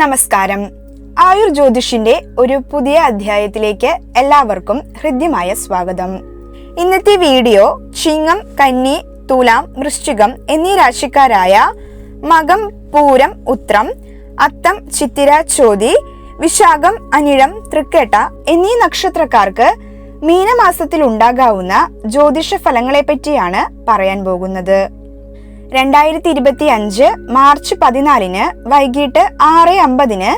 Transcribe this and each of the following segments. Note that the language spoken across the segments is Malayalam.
നമസ്കാരം. ആയുർ ജ്യോതിഷിന്റെ ഒരു പുതിയ അധ്യായത്തിലേക്ക് എല്ലാവർക്കും ഹൃദ്യമായ സ്വാഗതം. ഇന്നത്തെ വീഡിയോ ചിങ്ങം കന്നി തുലാം വൃശ്ചികം എന്നീ രാശിക്കാരായ മകം പൂരം ഉത്രം അത്തം ചിത്തിര ചോതി വിശാഖം അനിഴം തൃക്കേട്ട എന്നീ നക്ഷത്രക്കാർക്ക് മീനമാസത്തിൽ ഉണ്ടാകാവുന്ന ജ്യോതിഷ ഫലങ്ങളെ പറ്റിയാണ് പറയാൻ പോകുന്നത്. രണ്ടായിരത്തി ഇരുപത്തി അഞ്ച് മാർച്ച് പതിനാലിന് വൈകിട്ട് ആറ് അമ്പതിന്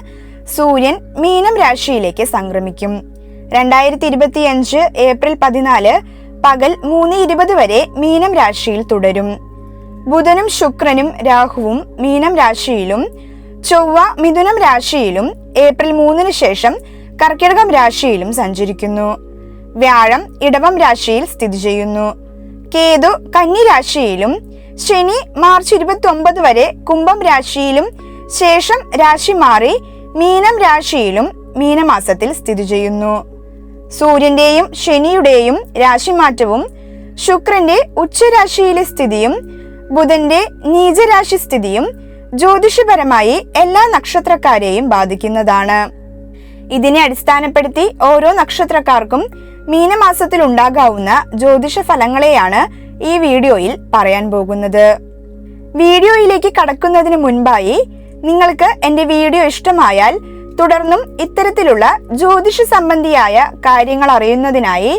സൂര്യൻ മീനം രാശിയിലേക്ക് സംക്രമിക്കും. രണ്ടായിരത്തി ഇരുപത്തി അഞ്ച് ഏപ്രിൽ പതിനാല് പകൽ മൂന്ന് ഇരുപത് വരെ മീനം രാശിയിൽ തുടരും. ബുധനും ശുക്രനും രാഹുവും മീനം രാശിയിലും ചൊവ്വ മിഥുനം രാശിയിലും ഏപ്രിൽ മൂന്നിന് ശേഷം കർക്കിടകം രാശിയിലും സഞ്ചരിക്കുന്നു. വ്യാഴം ഇടവം രാശിയിൽ സ്ഥിതി ചെയ്യുന്നു. കേതു കന്നി രാശിയിലും ശനി മാർച്ച് ഇരുപത്തി ഒമ്പത് വരെ കുംഭം രാശിയിലും ശേഷം രാശി മാറി മീനം രാശിയിലും മീനമാസത്തിൽ സ്ഥിതി ചെയ്യുന്നു. സൂര്യന്റെയും ശനിയുടെയും രാശിമാറ്റവും ശുക്രന്റെ ഉച്ചരാശിയിലെ സ്ഥിതിയും ബുധന്റെ നീചരാശി സ്ഥിതിയും ജ്യോതിഷപരമായി എല്ലാ നക്ഷത്രക്കാരെയും ബാധിക്കുന്നതാണ്. ഇതിനെ അടിസ്ഥാനപ്പെടുത്തി ഓരോ നക്ഷത്രക്കാർക്കും മീനമാസത്തിൽ ഉണ്ടാകാവുന്ന ജ്യോതിഷ ഫലങ്ങളെയാണ് ഈ വീഡിയോയിൽ പറയാൻ പോകുന്നത്. വീഡിയോയിലേക്ക് കടക്കുന്നതിന് മുൻപായി നിങ്ങൾക്ക് എന്റെ വീഡിയോ ഇഷ്ടമായാൽ തുടർന്നും ഇത്തരത്തിലുള്ള ജ്യോതിഷ സംബന്ധിയായ കാര്യങ്ങൾ അറിയുന്നതിനായി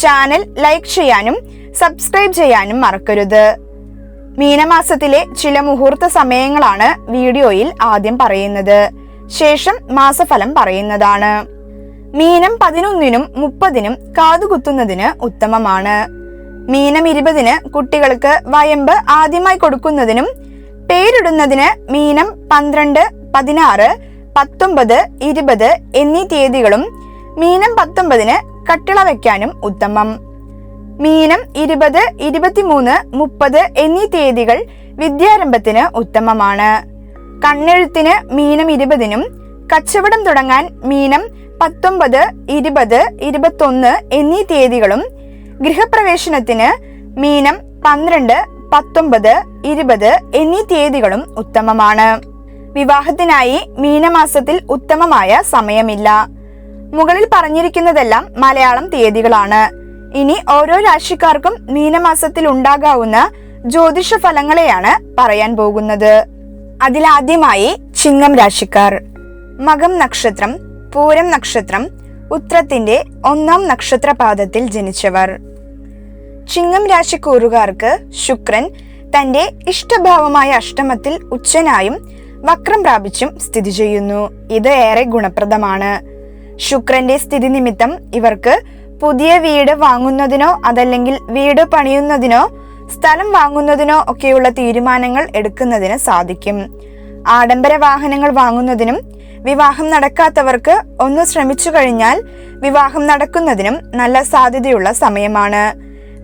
ചാനൽ ലൈക്ക് ചെയ്യാനും സബ്സ്ക്രൈബ് ചെയ്യാനും മറക്കരുത്. മീനമാസത്തിലെ ചില മുഹൂർത്ത സമയങ്ങളാണ് വീഡിയോയിൽ ആദ്യം പറയുന്നത്. ശേഷം മാസഫലം പറയുന്നതാണ്. മീനം പതിനൊന്നിനും മുപ്പതിനും കാതുകുത്തുന്നതിന് ഉത്തമമാണ്. മീനം ഇരുപതിന് കുട്ടികൾക്ക് വയമ്പ് ആദ്യമായി കൊടുക്കുന്നതിനും പേരിടുന്നതിന് മീനം പന്ത്രണ്ട് പതിനാറ് പത്തൊമ്പത് ഇരുപത് എന്നീ തീയതികളും മീനം പത്തൊമ്പതിന് കട്ടിള വയ്ക്കാനും ഉത്തമം. മീനം ഇരുപത് ഇരുപത്തിമൂന്ന് മുപ്പത് എന്നീ തീയതികൾ വിദ്യാരംഭത്തിന് ഉത്തമമാണ്. കണ്ണെഴുത്തിന് മീനം ഇരുപതിനും കച്ചവടം തുടങ്ങാൻ മീനം പത്തൊമ്പത് ഇരുപത് ഇരുപത്തൊന്ന് എന്നീ തീയതികളും ഗൃഹപ്രവേശനത്തിന് മീനം പന്ത്രണ്ട് പത്തൊമ്പത് ഇരുപത് എന്നീ തീയതികളും ഉത്തമമാണ്. വിവാഹത്തിനായി മീനമാസത്തിൽ ഉത്തമമായ സമയമില്ല. മുകളിൽ പറഞ്ഞിരിക്കുന്നതെല്ലാം മലയാളം തീയതികളാണ്. ഇനി ഓരോ രാശിക്കാർക്കും മീനമാസത്തിൽ ഉണ്ടാകാവുന്ന ജ്യോതിഷ ഫലങ്ങളെയാണ് പറയാൻ പോകുന്നത്. അതിലാദ്യമായി ചിങ്ങം രാശിക്കാർ. മകം നക്ഷത്രം പൂരം നക്ഷത്രം ഉത്രത്തിന്റെ ഒന്നാം നക്ഷത്രപാദത്തിൽ ജനിച്ചവർ. ചിങ്ങം രാശിക്കൂറുകാർക്ക് ശുക്രൻ തന്റെ ഇഷ്ടഭാവമായ അഷ്ടമത്തിൽ ഉച്ചനായും വക്രം പ്രാപിച്ചും സ്ഥിതി ചെയ്യുന്നു. ഇത് ഏറെ ഗുണപ്രദമാണ്. ശുക്രന്റെ സ്ഥിതി നിമിത്തം ഇവർക്ക് പുതിയ വീട് വാങ്ങുന്നതിനോ അതല്ലെങ്കിൽ വീട് പണിയുന്നതിനോ സ്ഥലം വാങ്ങുന്നതിനോ ഒക്കെയുള്ള തീരുമാനങ്ങൾ എടുക്കുന്നതിന് സാധിക്കും. ആഡംബര വാഹനങ്ങൾ വാങ്ങുന്നതിനും വിവാഹം നടക്കാത്തവർക്ക് ഒന്ന് ശ്രമിച്ചു കഴിഞ്ഞാൽ വിവാഹം നടക്കുന്നതിനും നല്ല സാധ്യതയുള്ള സമയമാണ്.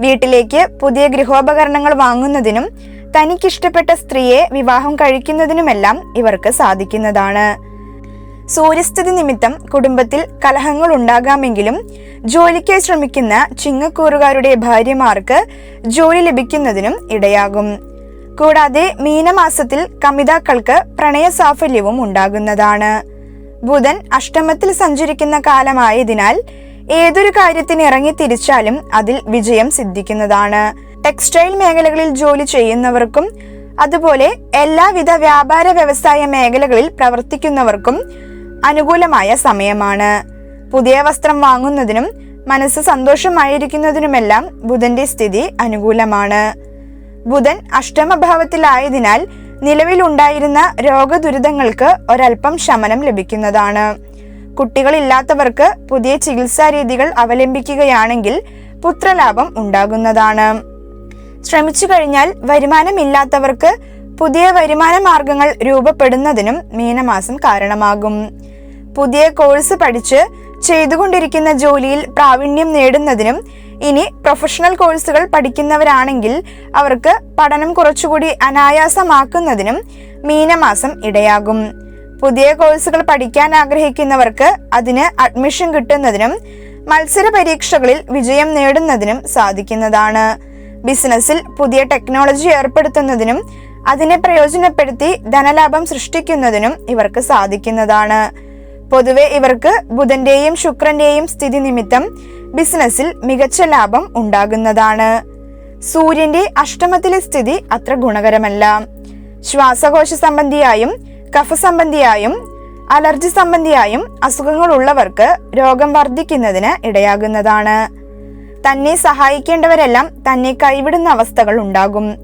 വീട്ടിലേക്ക് പുതിയ ഗൃഹോപകരണങ്ങൾ വാങ്ങുന്നതിനും തനിക്കിഷ്ടപ്പെട്ട സ്ത്രീയെ വിവാഹം കഴിക്കുന്നതിനുമെല്ലാം ഇവർക്ക് സാധിക്കുന്നതാണ്. സൂര്യസ്ഥിതി നിമിത്തം കുടുംബത്തിൽ കലഹങ്ങൾ ഉണ്ടാകാമെങ്കിലും ജോലിക്കായി ശ്രമിക്കുന്ന ചിങ്ങക്കൂറുകാരുടെ ഭാര്യമാർക്ക് ജോലി ലഭിക്കുന്നതിനും ഇടയാകും. കൂടാതെ മീനമാസത്തിൽ കമിതാക്കൾക്ക് പ്രണയ സാഫല്യവും ഉണ്ടാകുന്നതാണ്. ബുധൻ അഷ്ടമത്തിൽ സഞ്ചരിക്കുന്ന കാലമായതിനാൽ ഏതൊരു കാര്യത്തിന് ഇറങ്ങി തിരിച്ചാലും അതിൽ വിജയം സിദ്ധിക്കുന്നതാണ്. ടെക്സ്റ്റൈൽ മേഖലകളിൽ ജോലി ചെയ്യുന്നവർക്കും അതുപോലെ എല്ലാവിധ വ്യാപാര വ്യവസായ മേഖലകളിൽ പ്രവർത്തിക്കുന്നവർക്കും അനുകൂലമായ സമയമാണ്. പുതിയ വസ്ത്രം വാങ്ങുന്നതിനും മനസ്സ് സന്തോഷമായിരിക്കുന്നതിനുമെല്ലാം ബുധന്റെ സ്ഥിതി അനുകൂലമാണ്. ബുധൻ അഷ്ടമഭാവത്തിലായതിനാൽ നിലവിലുണ്ടായിരുന്ന രോഗദുരിതങ്ങൾക്ക് ഒരൽപ്പം ശമനം ലഭിക്കുന്നതാണ്. കുട്ടികളില്ലാത്തവർക്ക് പുതിയ ചികിത്സാ രീതികൾ അവലംബിക്കുകയാണെങ്കിൽ പുത്രലാഭം ഉണ്ടാകുന്നതാണ്. ശ്രമിച്ചു കഴിഞ്ഞാൽ വരുമാനമില്ലാത്തവർക്ക് പുതിയ വരുമാന മാർഗങ്ങൾ രൂപപ്പെടുന്നതിനും മീനമാസം കാരണമാകും. പുതിയ കോഴ്സ് പഠിച്ച് ചെയ്തുകൊണ്ടിരിക്കുന്ന ജോലിയിൽ പ്രാവീണ്യം നേടുന്നതിനും ഇനി പ്രൊഫഷണൽ കോഴ്സുകൾ പഠിക്കുന്നവരാണെങ്കിൽ അവർക്ക് പഠനം കുറച്ചുകൂടി അനായാസമാക്കുന്നതിനും മീനമാസം ഇടയാകും. പുതിയ കോഴ്സുകൾ പഠിക്കാൻ ആഗ്രഹിക്കുന്നവർക്ക് അതിന് അഡ്മിഷൻ കിട്ടുന്നതിനും മത്സര പരീക്ഷകളിൽ വിജയം നേടുന്നതിനും സാധിക്കുന്നതാണ്. ബിസിനസ്സിൽ പുതിയ ടെക്നോളജി ഏർപ്പെടുത്തുന്നതിനും അതിനെ പ്രയോജനപ്പെടുത്തി ധനലാഭം സൃഷ്ടിക്കുന്നതിനും ഇവർക്ക് സാധിക്കുന്നതാണ്. പൊതുവെ ഇവർക്ക് ബുധന്റെയും ശുക്രന്റെയും സ്ഥിതി നിമിത്തം ബിസിനസ്സിൽ മികച്ച ലാഭം ഉണ്ടാകുന്നതാണ്. സൂര്യന്റെ അഷ്ടമത്തിലെ സ്ഥിതി അത്ര ഗുണകരമല്ല. ശ്വാസകോശ സംബന്ധിയായും കഫ സംബന്ധിയായും അലർജി സംബന്ധിയായും അസുഖങ്ങൾ ഉള്ളവർക്ക് രോഗം വർദ്ധിക്കുന്നതിന് ഇടയാകുന്നതാണ്. തന്നെ സഹായിക്കേണ്ടവരെല്ലാം തന്നെ കൈവിടുന്ന അവസ്ഥകൾ ഉണ്ടാകും.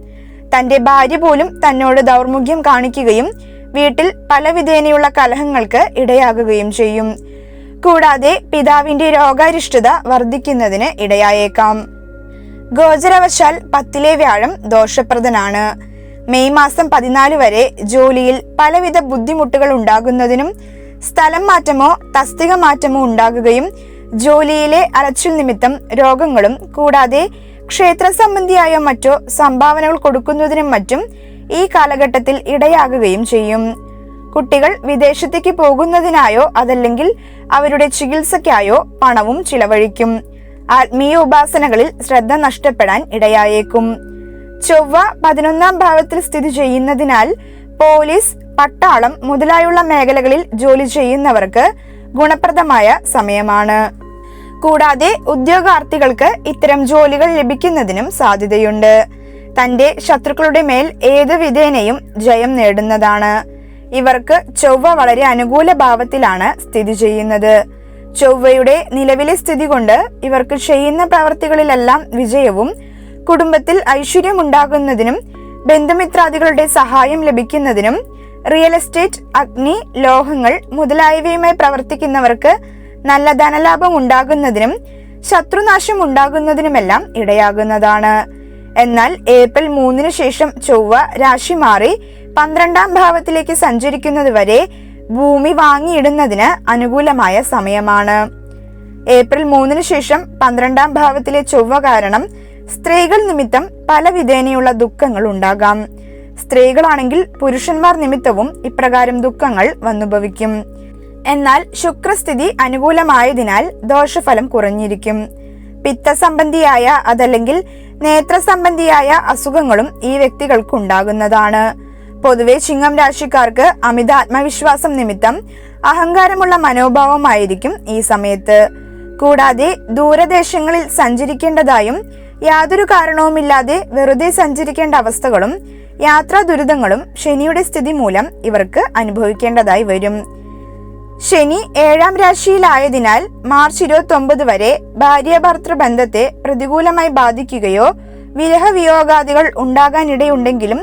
തന്റെ ഭാര്യ പോലും തന്നോട് ദൗർമുഖ്യം കാണിക്കുകയും വീട്ടിൽ പല വിധേനയുള്ള കലഹങ്ങൾക്ക് ഇടയാകുകയും ചെയ്യും. കൂടാതെ പിതാവിന്റെ രോഗാരിഷ്ടത വർദ്ധിക്കുന്നതിന് ഇടയായേക്കാം. ഗോചരവശാൽ പത്തിലെ വ്യാഴം ദോഷപ്രദനാണ്. മെയ് മാസം പതിനാല് വരെ ജോലിയിൽ പലവിധ ബുദ്ധിമുട്ടുകൾ ഉണ്ടാകുന്നതിനും സ്ഥലം മാറ്റമോ തസ്തിക മാറ്റമോ ഉണ്ടാകുകയും ജോലിയിലെ അലച്ചിൽ നിമിത്തം രോഗങ്ങളും കൂടാതെ ക്ഷേത്ര സംബന്ധിയായോ മറ്റോ സംഭാവനകൾ കൊടുക്കുന്നതിനും മറ്റും ഈ കാലഘട്ടത്തിൽ ഇടയാകുകയും ചെയ്യും. കുട്ടികൾ വിദേശത്തേക്ക് പോകുന്നതിനായോ അതല്ലെങ്കിൽ അവരുടെ ചികിത്സയ്ക്കായോ പണവും ചിലവഴിക്കും. ആത്മീയ ഉപാസനകളിൽ ശ്രദ്ധ നഷ്ടപ്പെടാൻ ഇടയായേക്കും. ചൊവ്വ പതിനൊന്നാം ഭാവത്തിൽ സ്ഥിതി ചെയ്യുന്നതിനാൽ പോലീസ് പട്ടാളം മുതലായുള്ള മേഖലകളിൽ ജോലി ചെയ്യുന്നവർക്ക് ഗുണപ്രദമായ സമയമാണ്. കൂടാതെ ഉദ്യോഗാർത്ഥികൾക്ക് ഇത്തരം ജോലികൾ ലഭിക്കുന്നതിനും സാധ്യതയുണ്ട്. തന്റെ ശത്രുക്കളുടെ മേൽ ഏത് വിധേനയും ജയം നേടുന്നതാണ്. ഇവർക്ക് ചൊവ്വ വളരെ അനുകൂല ഭാവത്തിലാണ് സ്ഥിതി ചെയ്യുന്നത്. ചൊവ്വയുടെ നിലവിലെ സ്ഥിതി കൊണ്ട് ഇവർക്ക് ചെയ്യുന്ന പ്രവർത്തികളിലെല്ലാം വിജയവും കുടുംബത്തിൽ ഐശ്വര്യമുണ്ടാകുന്നതിനും ബന്ധുമിത്രാദികളുടെ സഹായം ലഭിക്കുന്നതിനും റിയൽ എസ്റ്റേറ്റ് അഗ്നി ലോഹങ്ങൾ മുതലായവയുമായി പ്രവർത്തിക്കുന്നവർക്ക് നല്ല ധനലാഭം ഉണ്ടാകുന്നതിനും ശത്രുനാശം ഉണ്ടാകുന്നതിനുമെല്ലാം ഇടയാകുന്നതാണ്. എന്നാൽ ഏപ്രിൽ മൂന്നിന് ശേഷം ചൊവ്വ രാശി മാറി പന്ത്രണ്ടാം ഭാവത്തിലേക്ക് സഞ്ചരിക്കുന്നത് വരെ ഭൂമി വാങ്ങിയിടുന്നതിന് അനുകൂലമായ സമയമാണ്. ഏപ്രിൽ മൂന്നിന് ശേഷം പന്ത്രണ്ടാം ഭാവത്തിലെ ചൊവ്വ കാരണം സ്ത്രീകൾ നിമിത്തം പല വിധേനയുള്ള ദുഃഖങ്ങൾ ഉണ്ടാകാം. സ്ത്രീകളാണെങ്കിൽ പുരുഷന്മാർ നിമിത്തവും ഇപ്രകാരം ദുഃഖങ്ങൾ വന്നുഭവിക്കും. എന്നാൽ ശുക്രസ്ഥിതി അനുകൂലമായതിനാൽ ദോഷഫലം കുറഞ്ഞിരിക്കും. പിത്തസംബന്ധിയായ അതല്ലെങ്കിൽ നേത്രസംബന്ധിയായ അസുഖങ്ങളും ഈ വ്യക്തികൾക്ക് ഉണ്ടാകുന്നതാണ് പൊതുവെ ചിങ്ങം രാശിക്കാർക്ക് അമിത ആത്മവിശ്വാസം നിമിത്തം അഹങ്കാരമുള്ള മനോഭാവമായിരിക്കും ഈ സമയത്ത്. കൂടാതെ ദൂരദേശങ്ങളിൽ സഞ്ചരിക്കേണ്ടതായും യാതൊരു കാരണവുമില്ലാതെ വെറുതെ സഞ്ചരിക്കേണ്ട അവസ്ഥകളും യാത്രാ ദുരിതങ്ങളും ശനിയുടെ സ്ഥിതി മൂലം ഇവർക്ക് അനുഭവിക്കേണ്ടതായി വരും. ശനി ഏഴാം രാശിയിലായതിനാൽ മാർച്ച് ഇരുപത്തി ഒമ്പത് വരെ ഭാര്യാഭർത്തൃ ബന്ധത്തെ പ്രതികൂലമായി ബാധിക്കുകയോ വിരഹവിയോഗാദികൾ ഉണ്ടാകാനിടയുണ്ടെങ്കിലും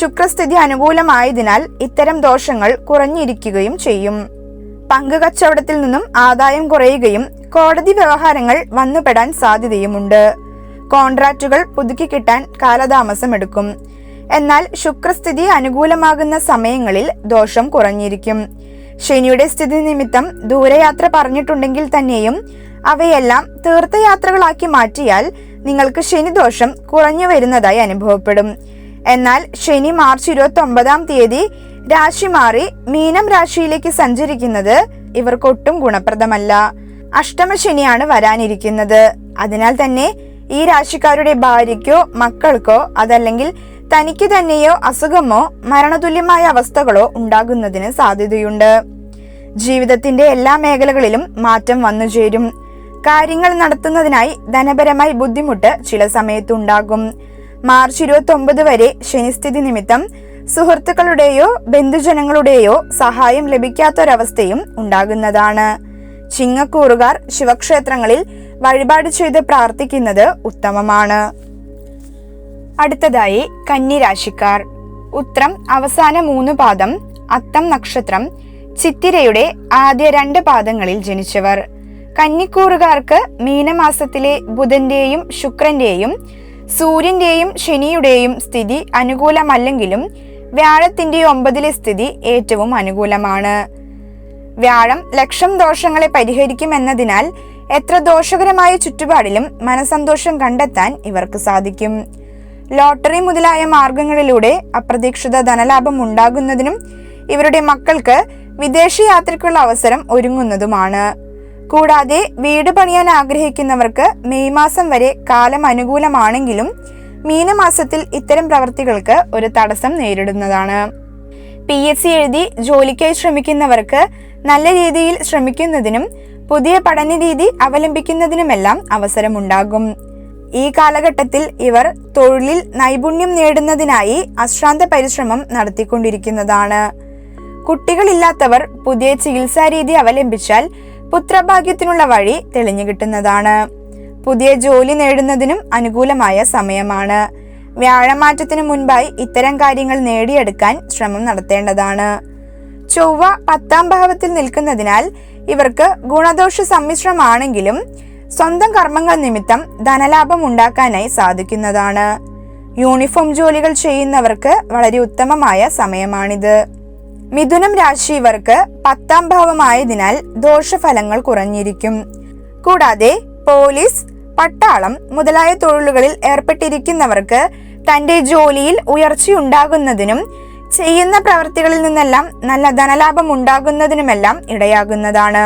ശുക്രസ്ഥിതി അനുകൂലമായതിനാൽ ഇത്തരം ദോഷങ്ങൾ കുറഞ്ഞിരിക്കുകയും ചെയ്യും. പങ്കുകച്ചവടത്തിൽ നിന്നും ആദായം കുറയുകയും കോടതി വ്യവഹാരങ്ങൾ വന്നുപെടാൻ സാധ്യതയുമുണ്ട്. കോൺട്രാക്റ്റുകൾ പുതുക്കി കിട്ടാൻ കാലതാമസം എടുക്കും. എന്നാൽ ശുക്രസ്ഥിതി അനുകൂലമാകുന്ന സമയങ്ങളിൽ ദോഷം കുറഞ്ഞിരിക്കും. ശനിയുടെ സ്ഥിതി നിമിത്തം ദൂരയാത്ര പറഞ്ഞിട്ടുണ്ടെങ്കിൽ തന്നെയും അവയെല്ലാം തീർത്ഥയാത്രകളാക്കി മാറ്റിയാൽ നിങ്ങൾക്ക് ശനിദോഷം കുറഞ്ഞു വരുന്നതായി അനുഭവപ്പെടും. എന്നാൽ ശനി മാർച്ച് ഇരുപത്തി ഒമ്പതാം തീയതി രാശി മാറി മീനം രാശിയിലേക്ക് സഞ്ചരിക്കുന്നത് ഇവർക്കൊട്ടും ഗുണപ്രദമല്ല. അഷ്ടമ ശനിയാണ് വരാനിരിക്കുന്നത്. അതിനാൽ തന്നെ ഈ രാശിക്കാരുടെ ഭാര്യയ്ക്കോ മക്കൾക്കോ അതല്ലെങ്കിൽ തനിക്ക് തന്നെയോ അസുഖമോ മരണതുല്യമായ അവസ്ഥകളോ ഉണ്ടാകുന്നതിന് സാധ്യതയുണ്ട്. ജീവിതത്തിന്റെ എല്ലാ മേഖലകളിലും മാറ്റം വന്നു ചേരും. കാര്യങ്ങൾ നടത്തുന്നതിനായി ധനപരമായി ബുദ്ധിമുട്ട് ചില സമയത്തുണ്ടാകും. മാർച്ച് ഇരുപത്തി വരെ ശനിസ്ഥിതി നിമിത്തം സുഹൃത്തുക്കളുടെയോ ബന്ധുജനങ്ങളുടെയോ സഹായം ലഭിക്കാത്തൊരവസ്ഥയും ഉണ്ടാകുന്നതാണ്. ചിങ്ങക്കൂറുകാർ ശിവക്ഷേത്രങ്ങളിൽ വഴിപാട് ചെയ്ത് പ്രാർത്ഥിക്കുന്നത് ഉത്തമമാണ്. അടുത്തതായി കന്നിരാശിക്കാർ. ഉത്രം അവസാന മൂന്ന് പാദം അത്തം നക്ഷത്രം ചിത്തിരയുടെ ആദ്യ രണ്ട് പാദങ്ങളിൽ ജനിച്ചവർ. കന്നിക്കൂറുകാർക്ക് മീനമാസത്തിലെ ബുധന്റെയും ശുക്രന്റെയും സൂര്യന്റെയും ശനിയുടെയും സ്ഥിതി അനുകൂലമല്ലെങ്കിലും വ്യാഴത്തിന്റെ ഒമ്പതിലെ സ്ഥിതി ഏറ്റവും അനുകൂലമാണ്. വ്യാഴം ലക്ഷം ദോഷങ്ങളെ പരിഹരിക്കുമെന്നതിനാൽ എത്ര ദോഷകരമായ ചുറ്റുപാടിലും മനസന്തോഷം കണ്ടെത്താൻ ഇവർക്ക് സാധിക്കും. ലോട്ടറി മുതലായ മാർഗങ്ങളിലൂടെ അപ്രതീക്ഷിത ധനലാഭം ഉണ്ടാകുന്നതിനും ഇവരുടെ മക്കൾക്ക് വിദേശയാത്രയ്ക്കുള്ള അവസരം ഒരുങ്ങുന്നതുമാണ്. കൂടാതെ വീട് പണിയാൻ ആഗ്രഹിക്കുന്നവർക്ക് മെയ് മാസം വരെ കാലം അനുകൂലമാണെങ്കിലും മീനമാസത്തിൽ ഇത്തരം പ്രവർത്തികൾക്ക് ഒരു തടസ്സം നേരിടുന്നതാണ്. പി എസ് സി എഴുതി ജോലിക്കായി ശ്രമിക്കുന്നവർക്ക് നല്ല രീതിയിൽ ശ്രമിക്കുന്നതിനും പുതിയ പഠന രീതി അവലംബിക്കുന്നതിനുമെല്ലാം അവസരമുണ്ടാകും. ഈ കാലഘട്ടത്തിൽ ഇവർ തൊഴിലിൽ നൈപുണ്യം നേടുന്നതിനായി അശ്രാന്ത പരിശ്രമം നടത്തിക്കൊണ്ടിരിക്കുന്നതാണ്. കുട്ടികളില്ലാത്തവർ പുതിയ ചികിത്സാ രീതി അവലംബിച്ചാൽ പുത്രഭാഗ്യത്തിനുള്ള വഴി തെളിഞ്ഞു കിട്ടുന്നതാണ്. പുതിയ ജോലി നേടുന്നതിനും അനുകൂലമായ സമയമാണ്. വ്യാഴമാറ്റത്തിനു മുൻപായി ഇത്തരം കാര്യങ്ങൾ നേടിയെടുക്കാൻ ശ്രമം നടത്തേണ്ടതാണ്. ചൊവ്വ പത്താം ഭാവത്തിൽ നിൽക്കുന്നതിനാൽ ഇവർക്ക് ഗുണദോഷ സമ്മിശ്രമാണെങ്കിലും സ്വന്തം കർമ്മങ്ങൾ നിമിത്തം ധനലാഭം ഉണ്ടാക്കാനായി സാധിക്കുന്നതാണ്. യൂണിഫോം ജോലികൾ ചെയ്യുന്നവർക്ക് വളരെ ഉത്തമമായ സമയമാണിത്. മിഥുനം രാശി ഇവർക്ക് പത്താം ഭാവമായതിനാൽ ദോഷഫലങ്ങൾ കുറഞ്ഞിരിക്കും. കൂടാതെ പോലീസ് പട്ടാളം മുതലായ തൊഴിലുകളിൽ ഏർപ്പെട്ടിരിക്കുന്നവർക്ക് തന്റെ ജോലിയിൽ ഉയർച്ചയുണ്ടാകുന്നതിനും ചെയ്യുന്ന പ്രവൃത്തികളിൽ നിന്നെല്ലാം നല്ല ധനലാഭം ഉണ്ടാകുന്നതിനുമെല്ലാം ഇടയാകുന്നതാണ്.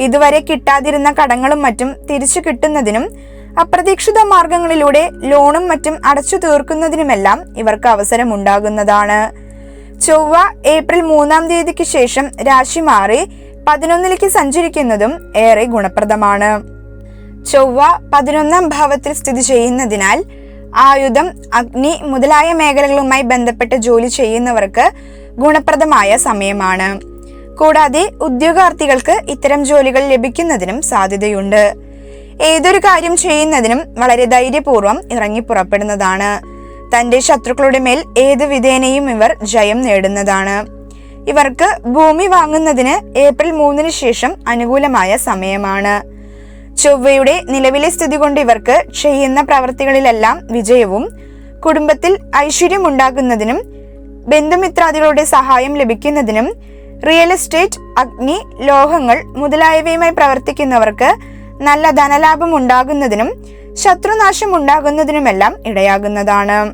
ഇതുവരെ കിട്ടാതിരുന്ന കടങ്ങളും മറ്റും തിരിച്ചു കിട്ടുന്നതിനും അപ്രതീക്ഷിത മാർഗങ്ങളിലൂടെ ലോണും മറ്റും അടച്ചു തീർക്കുന്നതിനുമെല്ലാം ഇവർക്ക് അവസരമുണ്ടാകുന്നതാണ്. ചൊവ്വ ഏപ്രിൽ മൂന്നാം തീയതിക്ക് ശേഷം രാശി മാറി പതിനൊന്നിലേക്ക് സഞ്ചരിക്കുന്നതും ഏറെ ഗുണപ്രദമാണ്. ചൊവ്വ പതിനൊന്നാം ഭാവത്തിൽ സ്ഥിതി ചെയ്യുന്നതിനാൽ ആയുധം അഗ്നി മുതലായ മേഖലകളുമായി ബന്ധപ്പെട്ട് ജോലി ചെയ്യുന്നവർക്ക് ഗുണപ്രദമായ സമയമാണ്. കൂടാതെ ഉദ്യോഗാർത്ഥികൾക്ക് ഇത്തരം ജോലികൾ ലഭിക്കുന്നതിനും സാധ്യതയുണ്ട്. ഏതൊരു കാര്യം ചെയ്യുന്നതിനും വളരെ ധൈര്യപൂർവം ഇറങ്ങി പുറപ്പെടുന്നതാണ്. തന്റെ ശത്രുക്കളുടെ മേൽ ഏത് വിധേനയും ഇവർ ജയം നേടുന്നതാണ്. ഇവർക്ക് ഭൂമി വാങ്ങുന്നതിന് ഏപ്രിൽ മൂന്നിന് ശേഷം അനുകൂലമായ സമയമാണ്. ചൊവ്വയുടെ നിലവിലെ സ്ഥിതി കൊണ്ട് ഇവർക്ക് ചെയ്യുന്ന പ്രവർത്തികളിലെല്ലാം വിജയവും കുടുംബത്തിൽ ഐശ്വര്യം ഉണ്ടാകുന്നതിനും ബന്ധുമിത്രാദികളുടെ സഹായം ലഭിക്കുന്നതിനും റിയൽ എസ്റ്റേറ്റ് അഗ്നി ലോഹങ്ങൾ മുതലായവയുമായി പ്രവർത്തിക്കുന്നവർക്ക് നല്ല ധനലാഭം ഉണ്ടാകുന്നതിനും ശത്രുനാശം ഉണ്ടാകുന്നതിനുമെല്ലാം ഇടയാകുന്നതാണ്.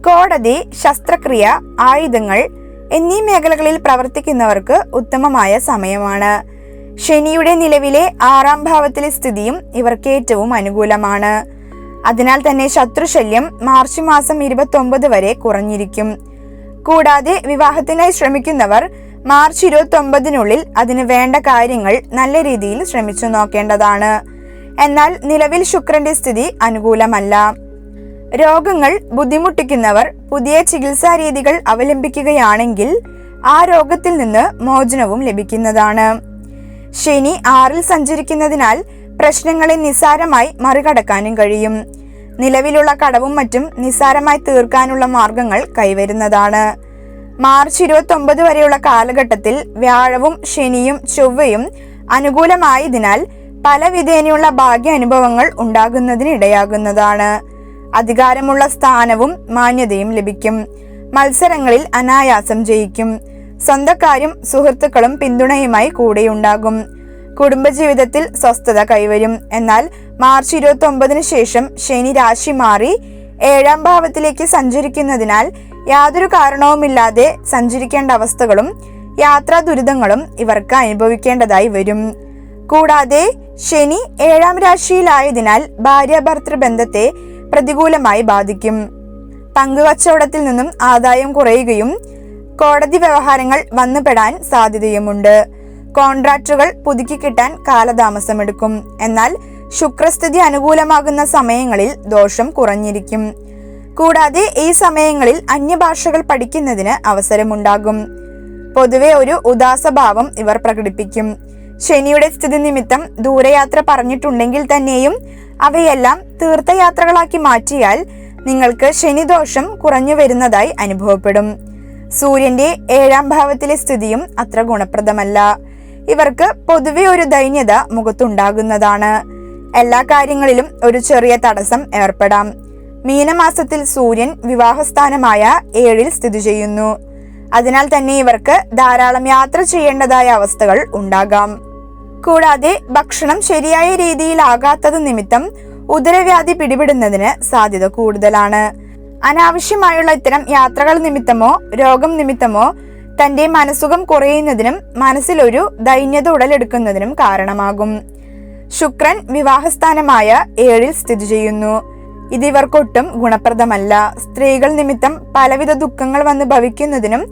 കോടതി ശസ്ത്രക്രിയ ആയുധങ്ങൾ എന്നീ മേഖലകളിൽ പ്രവർത്തിക്കുന്നവർക്ക് ഉത്തമമായ സമയമാണ്. ശനിയുടെ നിലവിലെ ആറാം ഭാവത്തിലെ സ്ഥിതിയും ഇവർക്ക് ഏറ്റവും അനുകൂലമാണ്. അതിനാൽ തന്നെ ശത്രുശല്യം മാർച്ച് മാസം ഇരുപത്തി ഒമ്പത് വരെ കുറഞ്ഞിരിക്കും. കൂടാതെ വിവാഹത്തിനായി ശ്രമിക്കുന്നവർ മാർച്ച് ഇരുപത്തി ഒമ്പതിനുള്ളിൽ അതിന് വേണ്ട കാര്യങ്ങൾ നല്ല രീതിയിൽ ശ്രമിച്ചു നോക്കേണ്ടതാണ്. എന്നാൽ നിലവിൽ ശുക്രന്റെ സ്ഥിതി അനുകൂലമല്ല. രോഗങ്ങൾ ബുദ്ധിമുട്ടിക്കുന്നവർ പുതിയ ചികിത്സാ രീതികൾ അവലംബിക്കുകയാണെങ്കിൽ ആ രോഗത്തിൽ നിന്ന് മോചനവും ലഭിക്കുന്നതാണ്. ശനി ആറിൽ സഞ്ചരിക്കുന്നതിനാൽ പ്രശ്നങ്ങളെ നിസ്സാരമായി മറികടക്കാനും കഴിയും. നിലവിലുള്ള കടവും മറ്റും നിസ്സാരമായി തീർക്കാനുള്ള മാർഗങ്ങൾ കൈവരുന്നതാണ്. മാർച്ച് ഇരുപത്തി വരെയുള്ള കാലഘട്ടത്തിൽ വ്യാഴവും ശനിയും ചൊവ്വയും അനുകൂലമായതിനാൽ പല വിധേനയുള്ള ഭാഗ്യ അനുഭവങ്ങൾ ഉണ്ടാകുന്നതിന് ഇടയാകുന്നതാണ്. അധികാരമുള്ള സ്ഥാനവും മാന്യതയും ലഭിക്കും. മത്സരങ്ങളിൽ അനായാസം ജയിക്കും. സ്വന്തക്കാരും സുഹൃത്തുക്കളും പിന്തുണയുമായി കൂടെയുണ്ടാകും. കുടുംബജീവിതത്തിൽ സ്വസ്ഥത കൈവരും. എന്നാൽ മാർച്ച് ഇരുപത്തി ഒമ്പതിന് ശേഷം ശനി രാശി മാറി ഏഴാം ഭാവത്തിലേക്ക് സഞ്ചരിക്കുന്നതിനാൽ യാതൊരു കാരണവുമില്ലാതെ സഞ്ചരിക്കേണ്ട അവസ്ഥകളും യാത്രാ ദുരിതങ്ങളും ഇവർക്ക് അനുഭവിക്കേണ്ടതായി വരും. കൂടാതെ ശനി ഏഴാം രാശിയിലായതിനാൽ ഭാര്യ ഭർത്തൃ ബന്ധത്തെ പ്രതികൂലമായി ബാധിക്കും. പങ്കുവച്ചവടത്തിൽ നിന്നും ആദായം കുറയുകയും കോടതി വ്യവഹാരങ്ങൾ വന്നുപെടാൻ സാധ്യതയുമുണ്ട്. കോൺട്രാക്റ്റുകൾ പുതുക്കി കിട്ടാൻ കാലതാമസമെടുക്കും. എന്നാൽ ശുക്രസ്ഥിതി അനുകൂലമാകുന്ന സമയങ്ങളിൽ ദോഷം കുറഞ്ഞിരിക്കും. കൂടാതെ ഈ സമയങ്ങളിൽ അന്യഭാഷകൾ പഠിക്കുന്നതിന് അവസരമുണ്ടാകും. പൊതുവെ ഒരു ഉദാസഭാവം ഇവർ പ്രകടിപ്പിക്കും. ശനിയുടെ സ്ഥിതി നിമിത്തം ദൂരയാത്ര പറഞ്ഞിട്ടുണ്ടെങ്കിൽ തന്നെയും അവയെല്ലാം തീർത്ഥയാത്രകളാക്കി മാറ്റിയാൽ നിങ്ങൾക്ക് ശനിദോഷം കുറഞ്ഞു വരുന്നതായി അനുഭവപ്പെടും. സൂര്യന്റെ ഏഴാം ഭാവത്തിലെ സ്ഥിതിയും അത്ര ഗുണപ്രദമല്ല. ഇവർക്ക് പൊതുവെ ഒരു ദൈന്യത മുഖത്തുണ്ടാകുന്നതാണ്. എല്ലാ കാര്യങ്ങളിലും ഒരു ചെറിയ തടസ്സം ഏർപ്പെടാം. മീനമാസത്തിൽ സൂര്യൻ വിവാഹസ്ഥാനമായ ഏഴിൽ സ്ഥിതി ചെയ്യുന്നു. അതിനാൽ തന്നെ ഇവർക്ക് ധാരാളം യാത്ര ചെയ്യേണ്ടതായ അവസ്ഥകൾ ഉണ്ടാകാം. കൂടാതെ ഭക്ഷണം ശരിയായ രീതിയിലാകാത്തത് നിമിത്തം ഉദരവ്യാധി പിടിപെടുന്നതിന് സാധ്യത കൂടുതലാണ്. അനാവശ്യമായുള്ള ഇത്തരം യാത്രകൾ നിമിത്തമോ രോഗം നിമിത്തമോ തന്റെ മനസ്സുഖം കുറയുന്നതിനും മനസ്സിലൊരു ദൈന്യത ഉടലെടുക്കുന്നതിനും കാരണമാകും. ശുക്രൻ വിവാഹസ്ഥാനമായ ഏഴിൽ സ്ഥിതി ചെയ്യുന്നു. ഇതിവർക്കൊട്ടും ഗുണപ്രദമല്ല. സ്ത്രീകൾ നിമിത്തം പലവിധ ദുഃഖങ്ങൾ വന്ന് ഭവിക്കുന്നതിനും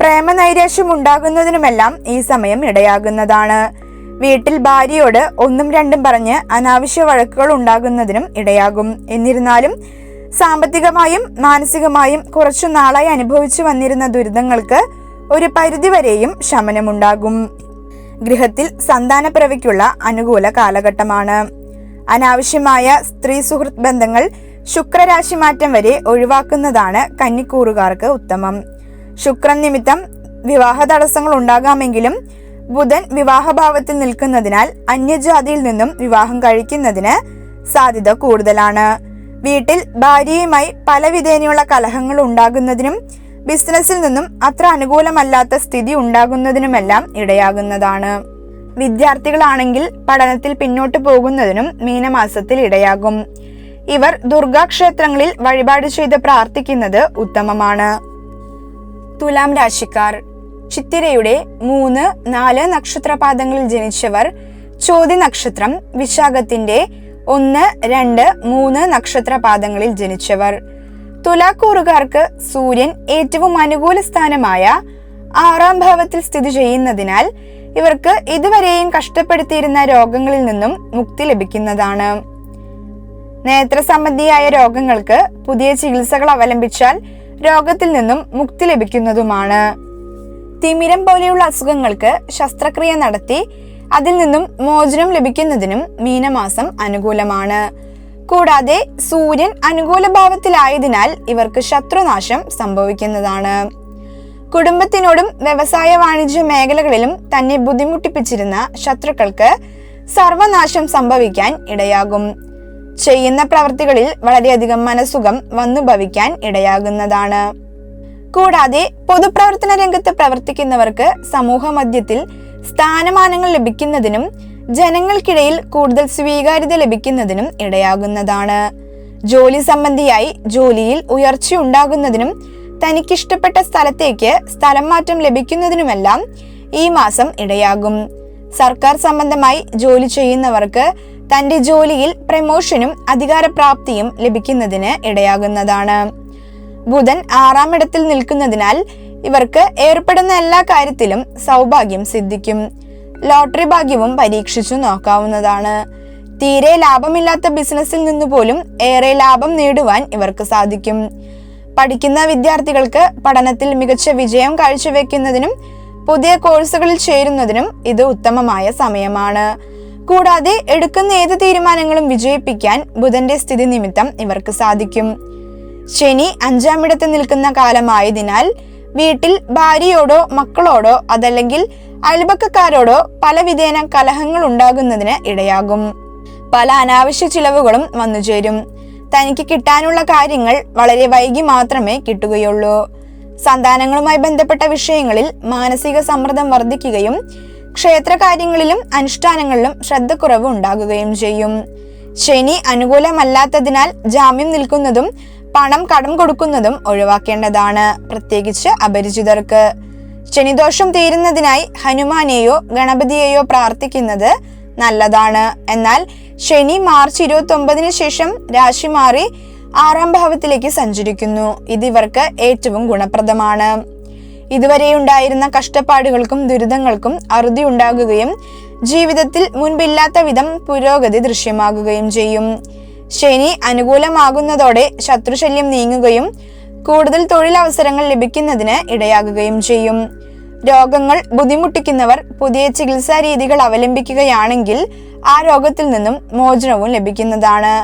പ്രേമനൈരാശ്യം ഉണ്ടാകുന്നതിനുമെല്ലാം ഈ സമയം ഇടയാകുന്നതാണ്. വീട്ടിൽ ഭാര്യയോട് ഒന്നും രണ്ടും പറഞ്ഞ് അനാവശ്യ വഴക്കുകൾ ഉണ്ടാകുന്നതിനും ഇടയാകും. എന്നിരുന്നാലും സാമ്പത്തികമായും മാനസികമായും കുറച്ചു നാളായി അനുഭവിച്ചു വന്നിരുന്ന ദുരിതങ്ങൾക്ക് ഒരു പരിധിവരെയും ശമനമുണ്ടാകും. ഗൃഹത്തിൽ സന്താനപ്പിറവിക്കുള്ള അനുകൂല കാലഘട്ടമാണ്. അനാവശ്യമായ സ്ത്രീ സുഹൃത്ത് ബന്ധങ്ങൾ ശുക്രരാശി മാറ്റം വരെ ഒഴിവാക്കുന്നതാണ് കന്നിക്കൂറുകാർക്ക് ഉത്തമം. ശുക്രൻ നിമിത്തം വിവാഹ തടസ്സങ്ങൾ ഉണ്ടാകാമെങ്കിലും ബുധൻ വിവാഹഭാവത്തിൽ നിൽക്കുന്നതിനാൽ അന്യജാതിയിൽ നിന്നും വിവാഹം കഴിക്കുന്നതിന് സാധ്യത കൂടുതലാണ്. വീട്ടിൽ ഭാര്യയുമായി പല വിധേനയുള്ള കലഹങ്ങൾ ഉണ്ടാകുന്നതിനും ബിസിനസ്സിൽ നിന്നും അത്ര അനുകൂലമല്ലാത്ത സ്ഥിതി ഉണ്ടാകുന്നതിനുമെല്ലാം ഇടയാകുന്നതാണ്. വിദ്യാർത്ഥികളാണെങ്കിൽ പഠനത്തിൽ പിന്നോട്ട് പോകുന്നതിനും മീനമാസത്തിൽ ഇടയാകും. ഇവർ ദുർഗാക്ഷേത്രങ്ങളിൽ വഴിപാട് ചെയ്ത് പ്രാർത്ഥിക്കുന്നത് ഉത്തമമാണ്. തുലാം രാശിക്കാർ. ചിത്തിരയുടെ മൂന്ന് നാല് നക്ഷത്രപാദങ്ങളിൽ ജനിച്ചവർ ചോതി നക്ഷത്രം വിശാഖത്തിന്റെ ഒന്ന് രണ്ട് മൂന്ന് നക്ഷത്രപാദങ്ങളിൽ ജനിച്ചവർ. തുലാക്കൂറുകാർക്ക് സൂര്യൻ ഏറ്റവും അനുകൂല സ്ഥാനമായ ആറാം ഭാവത്തിൽ സ്ഥിതി ചെയ്യുന്നതിനാൽ ഇവർക്ക് ഇതുവരെയും കഷ്ടപ്പെടുത്തിയിരുന്ന രോഗങ്ങളിൽ നിന്നും മുക്തി ലഭിക്കുന്നതാണ്. നേത്ര സംബന്ധിയായ രോഗങ്ങൾക്ക് പുതിയ ചികിത്സകൾ അവലംബിച്ചാൽ രോഗത്തിൽ നിന്നും മുക്തി ലഭിക്കുന്നതുമാണ്. തിമിരം പോലെയുള്ള അസുഖങ്ങൾക്ക് ശസ്ത്രക്രിയ നടത്തി അതിൽ നിന്നും മോചനം ലഭിക്കുന്നതിനും മീനമാസം അനുകൂലമാണ്. കൂടാതെ സൂര്യൻ അനുകൂല ഭാവത്തിലായതിനാൽ ഇവർക്ക് ശത്രുനാശം സംഭവിക്കുന്നതാണ്. കുടുംബത്തിനോടും വ്യവസായ വാണിജ്യ മേഖലകളിലും തന്നെ ബുദ്ധിമുട്ടിപ്പിച്ചിരുന്ന ശത്രുക്കൾക്ക് സർവനാശം സംഭവിക്കാൻ ഇടയാകും. ചെയ്യുന്ന പ്രവർത്തികളിൽ വളരെയധികം മനസുഖം വന്നുഭവിക്കാൻ ഇടയാകുന്നതാണ്. കൂടാതെ പൊതുപ്രവർത്തന രംഗത്ത് പ്രവർത്തിക്കുന്നവർക്ക് സമൂഹ മധ്യത്തിൽ സ്ഥാനമാനങ്ങൾ ലഭിക്കുന്നതിനും ജനങ്ങൾക്കിടയിൽ കൂടുതൽ സ്വീകാര്യത ലഭിക്കുന്നതിനും ഇടയാകുന്നതാണ്. ജോലി സംബന്ധിയായി ജോലിയിൽ ഉയർച്ചയുണ്ടാകുന്നതിനും തനിക്കിഷ്ടപ്പെട്ട സ്ഥലത്തേക്ക് സ്ഥലം മാറ്റം ലഭിക്കുന്നതിനുമെല്ലാം ഈ മാസം ഇടയാകും. സർക്കാർ സംബന്ധമായി ജോലി ചെയ്യുന്നവർക്ക് തന്റെ ജോലിയിൽ പ്രമോഷനും അധികാരപ്രാപ്തിയും ലഭിക്കുന്നതിന് ഇടയാകുന്നതാണ്. ബുധൻ ആറാം ഇടത്തിൽ നിൽക്കുന്നതിനാൽ ഇവർക്ക് ഏർപ്പെടുന്ന എല്ലാ കാര്യത്തിലും സൗഭാഗ്യം സിദ്ധിക്കും. ലോട്ടറി ഭാഗ്യവും പരീക്ഷിച്ചു നോക്കാവുന്നതാണ്. തീരെ ലാഭമില്ലാത്ത ബിസിനസ്സിൽ നിന്ന് പോലും ഏറെ ലാഭം നേടുവാൻ ഇവർക്ക് സാധിക്കും. പഠിക്കുന്ന വിദ്യാർത്ഥികൾക്ക് പഠനത്തിൽ മികച്ച വിജയം കാഴ്ചവെക്കുന്നതിനും പുതിയ കോഴ്സുകളിൽ ചേരുന്നതിനും ഇത് ഉത്തമമായ സമയമാണ്. കൂടാതെ എടുക്കുന്ന ഏത് തീരുമാനങ്ങളും വിജയിപ്പിക്കാൻ ബുധന്റെ സ്ഥിതി നിമിത്തം ഇവർക്ക് സാധിക്കും. ശനി അഞ്ചാമിടത്ത് നിൽക്കുന്ന കാലമായതിനാൽ വീട്ടിൽ ഭാര്യയോടോ മക്കളോടോ അതല്ലെങ്കിൽ അയൽപക്കക്കാരോടോ പല വിധേന കലഹങ്ങൾ ഉണ്ടാകുന്നതിന് ഇടയാകും. പല അനാവശ്യ ചിലവുകളും വന്നുചേരും തനിക്ക് കിട്ടാനുള്ള കാര്യങ്ങൾ വളരെ വൈകി മാത്രമേ കിട്ടുകയുള്ളൂ. സന്താനങ്ങളുമായി ബന്ധപ്പെട്ട വിഷയങ്ങളിൽ മാനസിക സമ്മർദ്ദം വർദ്ധിക്കുകയും ക്ഷേത്രകാര്യങ്ങളിലും അനുഷ്ഠാനങ്ങളിലും ശ്രദ്ധക്കുറവ് ഉണ്ടാകുകയും ചെയ്യും. ശനി അനുകൂലമല്ലാത്തതിനാൽ ജാമ്യം നിൽക്കുന്നതും പണം കടം കൊടുക്കുന്നതും ഒഴിവാക്കേണ്ടതാണ്. പ്രത്യേകിച്ച് അപരിചിതർക്ക്. ശനിദോഷം തീരുന്നതിനായി ഹനുമാനെയോ ഗണപതിയെയോ പ്രാർത്ഥിക്കുന്നത് നല്ലതാണ്. എന്നാൽ ശനി മാർച്ച് ഇരുപത്തി ഒമ്പതിന് ശേഷം രാശി മാറി ആറാം ഭാവത്തിലേക്ക് സഞ്ചരിക്കുന്നു. ഇത് ഇവർക്ക് ഏറ്റവും ഗുണപ്രദമാണ്. ഇതുവരെ ഉണ്ടായിരുന്ന കഷ്ടപ്പാടുകൾക്കും ദുരിതങ്ങൾക്കും അറുതി ഉണ്ടാകുകയും ജീവിതത്തിൽ മുൻപില്ലാത്ത വിധം പുരോഗതി ദൃശ്യമാകുകയും ചെയ്യും. ശനി അനുകൂലമാകുന്നതോടെ ശത്രുശല്യം നീങ്ങുകയും കൂടുതൽ തൊഴിലവസരങ്ങൾ ലഭിക്കുന്നതിന് ഇടയാകുകയും ചെയ്യും. രോഗങ്ങൾ ബുദ്ധിമുട്ടിക്കുന്നവർ പുതിയ ചികിത്സാ രീതികൾ അവലംബിക്കുകയാണെങ്കിൽ ആ രോഗത്തിൽ നിന്നും മോചനവും ലഭിക്കുന്നതാണ്.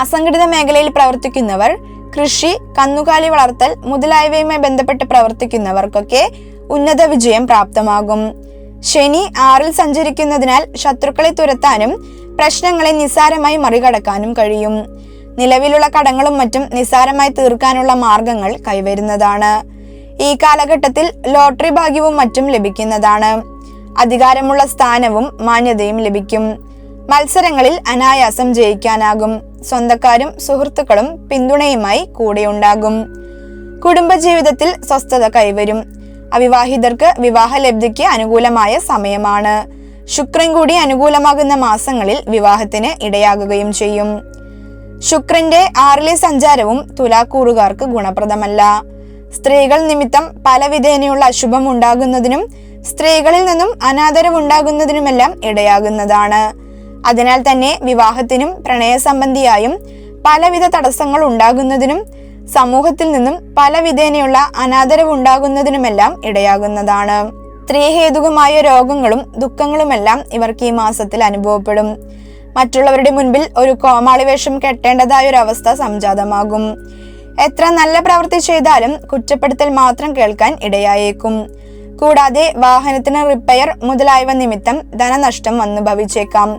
അസംഘടിത മേഖലയിൽ പ്രവർത്തിക്കുന്നവർ കൃഷി കന്നുകാലി വളർത്തൽ മുതലായവയുമായി ബന്ധപ്പെട്ട് പ്രവർത്തിക്കുന്നവർക്കൊക്കെ ഉന്നത വിജയം പ്രാപ്തമാകും. ശനി ആറിൽ സഞ്ചരിക്കുന്നതിനാൽ ശത്രുക്കളെ തുരത്താനും പ്രശ്നങ്ങളെ നിസ്സാരമായി മറികടക്കാനും കഴിയും. നിലവിലുള്ള കടങ്ങളും മറ്റും നിസ്സാരമായി തീർക്കാനുള്ള മാർഗങ്ങൾ കൈവരുന്നതാണ്. ഈ കാലഘട്ടത്തിൽ ലോട്ടറി ഭാഗ്യവും മറ്റും ലഭിക്കുന്നതാണ്. അധികാരമുള്ള സ്ഥാനവും മാന്യതയും ലഭിക്കും. മത്സരങ്ങളിൽ അനായാസം ജയിക്കാനാകും. സ്വന്തക്കാരും സുഹൃത്തുക്കളും പിന്തുണയുമായി കൂടെയുണ്ടാകും. കുടുംബജീവിതത്തിൽ സ്വസ്ഥത കൈവരും. അവിവാഹിതർക്ക് വിവാഹലബ്ധിക്ക് അനുകൂലമായ സമയമാണ്. ശുക്രൻ കൂടി അനുകൂലമാകുന്ന മാസങ്ങളിൽ വിവാഹത്തിന് ഇടയാകുകയും ചെയ്യും. ശുക്രന്റെ ആറിലെ സഞ്ചാരവും തുലാക്കൂറുകാർക്ക് ഗുണപ്രദമല്ല. സ്ത്രീകൾ നിമിത്തം പലവിധേനയുള്ള അശുഭം ഉണ്ടാകുന്നതിനും സ്ത്രീകളിൽ നിന്നും അനാദരവുണ്ടാകുന്നതിനുമെല്ലാം ഇടയാകുന്നതാണ്. അതിനാൽ തന്നെ വിവാഹത്തിനും പ്രണയസംബന്ധിയായും പലവിധ തടസ്സങ്ങൾ ഉണ്ടാകുന്നതിനും സമൂഹത്തിൽ നിന്നും പല വിധേനയുള്ള അനാദരവുണ്ടാകുന്നതിനുമെല്ലാം ഇടയാകുന്നതാണ്. സ്ത്രീഹേതുകമായ രോഗങ്ങളും ദുഃഖങ്ങളുമെല്ലാം ഇവർക്ക് ഈ മാസത്തിൽ അനുഭവപ്പെടും. മറ്റുള്ളവരുടെ മുൻപിൽ ഒരു കോമാളി വേഷം കെട്ടേണ്ടതായ ഒരു അവസ്ഥ സംജാതമാകും. എത്ര നല്ല പ്രവൃത്തി ചെയ്താലും കുറ്റപ്പെടുത്തൽ മാത്രം കേൾക്കാൻ ഇടയായേക്കും. കൂടാതെ വാഹനത്തിന് റിപ്പയർ മുതലായവ നിമിത്തം ധനനഷ്ടം വന്നു ഭവിച്ചേക്കാം.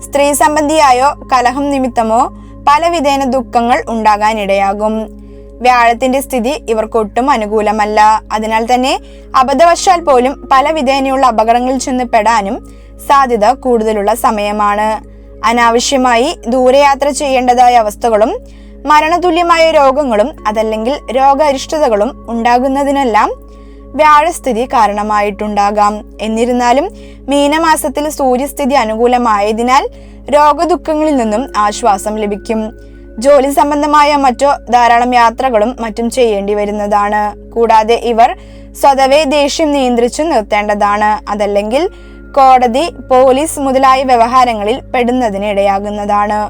സ്ത്രീ സംബന്ധിയായോ കലഹം നിമിത്തമോ പല വിധേന ദുഃഖങ്ങൾ ഉണ്ടാകാനിടയാകും. വ്യാഴത്തിന്റെ സ്ഥിതി ഇവർക്കൊട്ടും അനുകൂലമല്ല. അതിനാൽ തന്നെ അബദ്ധവശാൽ പോലും പല വിധേനയുള്ള അപകടങ്ങളിൽ ചെന്ന് പെടാനും സാധ്യത കൂടുതലുള്ള സമയമാണ്. അനാവശ്യമായി ദൂരയാത്ര ചെയ്യേണ്ടതായ അവസ്ഥകളും മരണതുല്യമായ രോഗങ്ങളും അതല്ലെങ്കിൽ രോഗാരിഷ്ടതകളും ഉണ്ടാകുന്നതിനെല്ലാം വ്യാഴസ്ഥിതി കാരണമായിട്ടുണ്ടാകാം. എന്നിരുന്നാലും മീനമാസത്തിൽ സൂര്യസ്ഥിതി അനുകൂലമായതിനാൽ രോഗദുഃഖങ്ങളിൽ നിന്നും ആശ്വാസം ലഭിക്കും. ജോലി സംബന്ധമായ മറ്റു ധാരാളം യാത്രകളും മറ്റും ചെയ്യേണ്ടി വരുന്നതാണ്. കൂടാതെ ഇവർ സ്വതവേ ദേഷ്യം നിയന്ത്രിച്ചു നിർത്തേണ്ടതാണ്. അതല്ലെങ്കിൽ കോടതി പോലീസ് മുതലായ വ്യവഹാരങ്ങളിൽ പെടുന്നതിന് ഇടയാകുന്നതാണ്.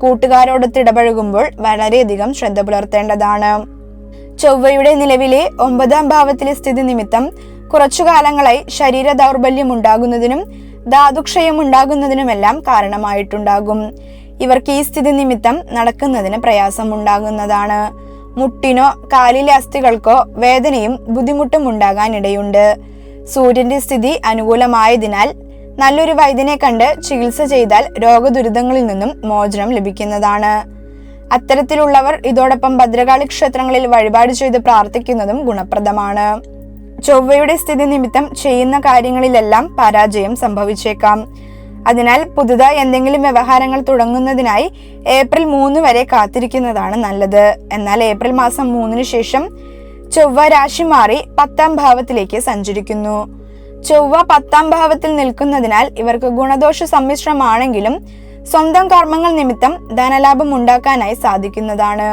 കൂട്ടുകാരോടൊത്ത് ഇടപഴകുമ്പോൾ വളരെയധികം ശ്രദ്ധ പുലർത്തേണ്ടതാണ്. ചൊവ്വയുടെ നിലവിലെ ഒമ്പതാം ഭാവത്തിലെ സ്ഥിതി നിമിത്തം കുറച്ചു കാലങ്ങളായി ശരീര ദൗർബല്യം ഉണ്ടാകുന്നതിനും ധാതുക്ഷയം ഉണ്ടാകുന്നതിനുമെല്ലാം കാരണമായിട്ടുണ്ടാകും. ഇവർക്ക് ഈ സ്ഥിതി നിമിത്തം നടക്കുന്നതിന് പ്രയാസമുണ്ടാകുന്നതാണ്. മുട്ടിനോ കാലിലെ അസ്ഥികൾക്കോ വേദനയും ബുദ്ധിമുട്ടും ഉണ്ടാകാനിടയുണ്ട് സൂര്യന്റെ സ്ഥിതി അനുകൂലമായതിനാൽ നല്ലൊരു വൈദ്യനെ കണ്ട് ചികിത്സ ചെയ്താൽ രോഗദുരിതങ്ങളിൽ നിന്നും മോചനം ലഭിക്കുന്നതാണ്. അത്തരത്തിലുള്ളവർ ഇതോടൊപ്പം ഭദ്രകാളി ക്ഷേത്രങ്ങളിൽ വഴിപാട് ചെയ്ത് പ്രാർത്ഥിക്കുന്നതും ഗുണപ്രദമാണ്. ചൊവ്വയുടെ സ്ഥിതി നിമിത്തം ചെയ്യുന്ന കാര്യങ്ങളിലെല്ലാം പരാജയം സംഭവിച്ചേക്കാം. അതിനാൽ പുതുതായി എന്തെങ്കിലും വ്യവഹാരങ്ങൾ തുടങ്ങുന്നതിനായി ഏപ്രിൽ മൂന്ന് വരെ കാത്തിരിക്കുന്നതാണ് നല്ലത്. എന്നാൽ ഏപ്രിൽ മാസം മൂന്നിന് ശേഷം ചൊവ്വ രാശി മാറി പത്താം ഭാവത്തിലേക്ക് സഞ്ചരിക്കുന്നു. ചൊവ്വ പത്താം ഭാവത്തിൽ നിൽക്കുന്നതിനാൽ ഇവർക്ക് ഗുണദോഷ സമ്മിശ്രമാണെങ്കിലും സ്വന്തം കർമ്മങ്ങൾ നിമിത്തം ധനലാഭം ഉണ്ടാക്കാനായി സാധിക്കുന്നതാണ്.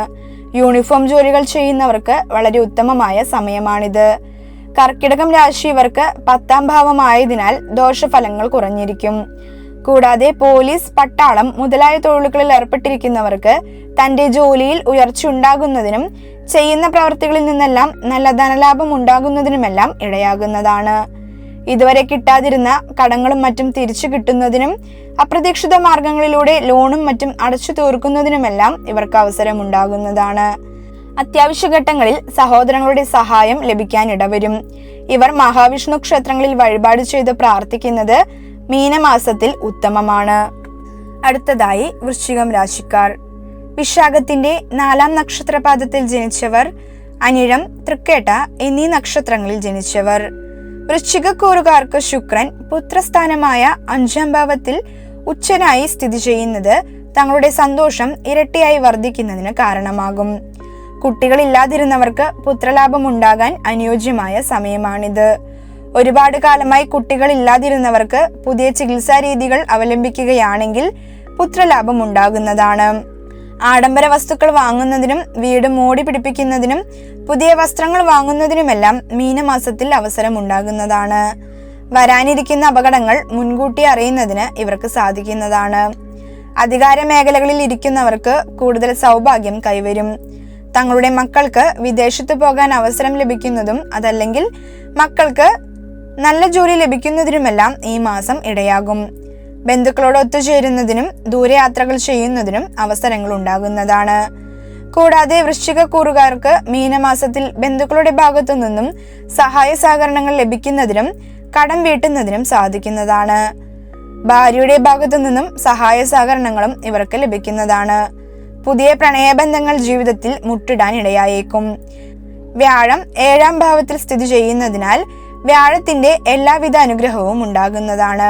യൂണിഫോം ജോലികൾ ചെയ്യുന്നവർക്ക് വളരെ ഉത്തമമായ സമയമാണിത്. കർക്കിടകം രാശി ഇവർക്ക് പത്താം ഭാവമായതിനാൽ ദോഷഫലങ്ങൾ കുറഞ്ഞിരിക്കും. കൂടാതെ പോലീസ് പട്ടാളം മുതലായ തൊഴിലുകളിൽ ഏർപ്പെട്ടിരിക്കുന്നവർക്ക് തന്റെ ജോലിയിൽ ഉയർച്ച ഉണ്ടാകുന്നതിനും ചെയ്യുന്ന പ്രവർത്തികളിൽ നിന്നെല്ലാം നല്ല ധനലാഭം ഉണ്ടാകുന്നതിനുമെല്ലാം ഇടയാകുന്നതാണ്. ഇതുവരെ കിട്ടാതിരുന്ന കടങ്ങളും മറ്റും തിരിച്ചു കിട്ടുന്നതിനും അപ്രതീക്ഷിത മാർഗങ്ങളിലൂടെ ലോണും മറ്റും അടച്ചു തീർക്കുന്നതിനുമെല്ലാം ഇവർക്ക് അവസരമുണ്ടാകുന്നതാണ്. അത്യാവശ്യ ഘട്ടങ്ങളിൽ സഹോദരങ്ങളുടെ സഹായം ലഭിക്കാൻ ഇടവരും. ഇവർ മഹാവിഷ്ണു ക്ഷേത്രങ്ങളിൽ വഴിപാട് ചെയ്ത് പ്രാർത്ഥിക്കുന്നത് മീനമാസത്തിൽ ഉത്തമമാണ്. അടുത്തതായി വൃശ്ചികം രാശിക്കാർ. വിശാഖത്തിന്റെ നാലാം നക്ഷത്രപാദത്തിൽ ജനിച്ചവർ അനിഴം തൃക്കേട്ട എന്നീ നക്ഷത്രങ്ങളിൽ ജനിച്ചവർ. വൃശ്ചികക്കൂറുകാർക്ക് ശുക്രൻ പുത്രസ്ഥാനമായ അഞ്ചാം ഭാവത്തിൽ ഉച്ചനായി സ്ഥിതി ചെയ്യുന്നത് തങ്ങളുടെ സന്തോഷം ഇരട്ടിയായി വർദ്ധിക്കുന്നതിന് കാരണമാകും. കുട്ടികളില്ലാതിരുന്നവർക്ക് പുത്രലാഭം ഉണ്ടാകാൻ അനുയോജ്യമായ സമയമാണിത്. ഒരുപാട് കാലമായി കുട്ടികൾ ഇല്ലാതിരുന്നവർക്ക് പുതിയ ചികിത്സാ രീതികൾ അവലംബിക്കുകയാണെങ്കിൽ പുത്രലാഭം ഉണ്ടാകുന്നതാണ്. ആഡംബര വസ്തുക്കൾ വാങ്ങുന്നതിനും വീട് മൂടി പിടിപ്പിക്കുന്നതിനും പുതിയ വസ്ത്രങ്ങൾ വാങ്ങുന്നതിനുമെല്ലാം മീനമാസത്തിൽ അവസരമുണ്ടാകുന്നതാണ്. വരാനിരിക്കുന്ന അപകടങ്ങൾ മുൻകൂട്ടി അറിയുന്നതിന് ഇവർക്ക് സാധിക്കുന്നതാണ്. അധികാര മേഖലകളിൽ ഇരിക്കുന്നവർക്ക് കൂടുതൽ സൗഭാഗ്യം കൈവരും. തങ്ങളുടെ മക്കൾക്ക് വിദേശത്ത് പോകാൻ അവസരം ലഭിക്കുന്നതും അതല്ലെങ്കിൽ മക്കൾക്ക് നല്ല ജോലി ലഭിക്കുന്നതിനുമെല്ലാം ഈ മാസം ഇടയാകും. ബന്ധുക്കളോട് ഒത്തുചേരുന്നതിനും ദൂരയാത്രകൾ ചെയ്യുന്നതിനും അവസരങ്ങൾ ഉണ്ടാകുന്നതാണ്. കൂടാതെ വൃശ്ചിക കൂറുകാർക്ക് മീനമാസത്തിൽ ബന്ധുക്കളുടെ ഭാഗത്തു നിന്നും സഹായ സഹകരണങ്ങൾ ലഭിക്കുന്നതിനും കടം വീട്ടുന്നതിനും സാധിക്കുന്നതാണ്. ഭാര്യയുടെ ഭാഗത്തു നിന്നും സഹായ സഹകരണങ്ങളും ഇവർക്ക് ലഭിക്കുന്നതാണ്. പുതിയ പ്രണയബന്ധങ്ങൾ ജീവിതത്തിൽ മുട്ടിടാൻ ഇടയായേക്കും. വ്യാഴം ഏഴാം ഭാവത്തിൽ സ്ഥിതി ചെയ്യുന്നതിനാൽ വ്യാഴത്തിന്റെ എല്ലാവിധ അനുഗ്രഹവും ഉണ്ടാകുന്നതാണ്.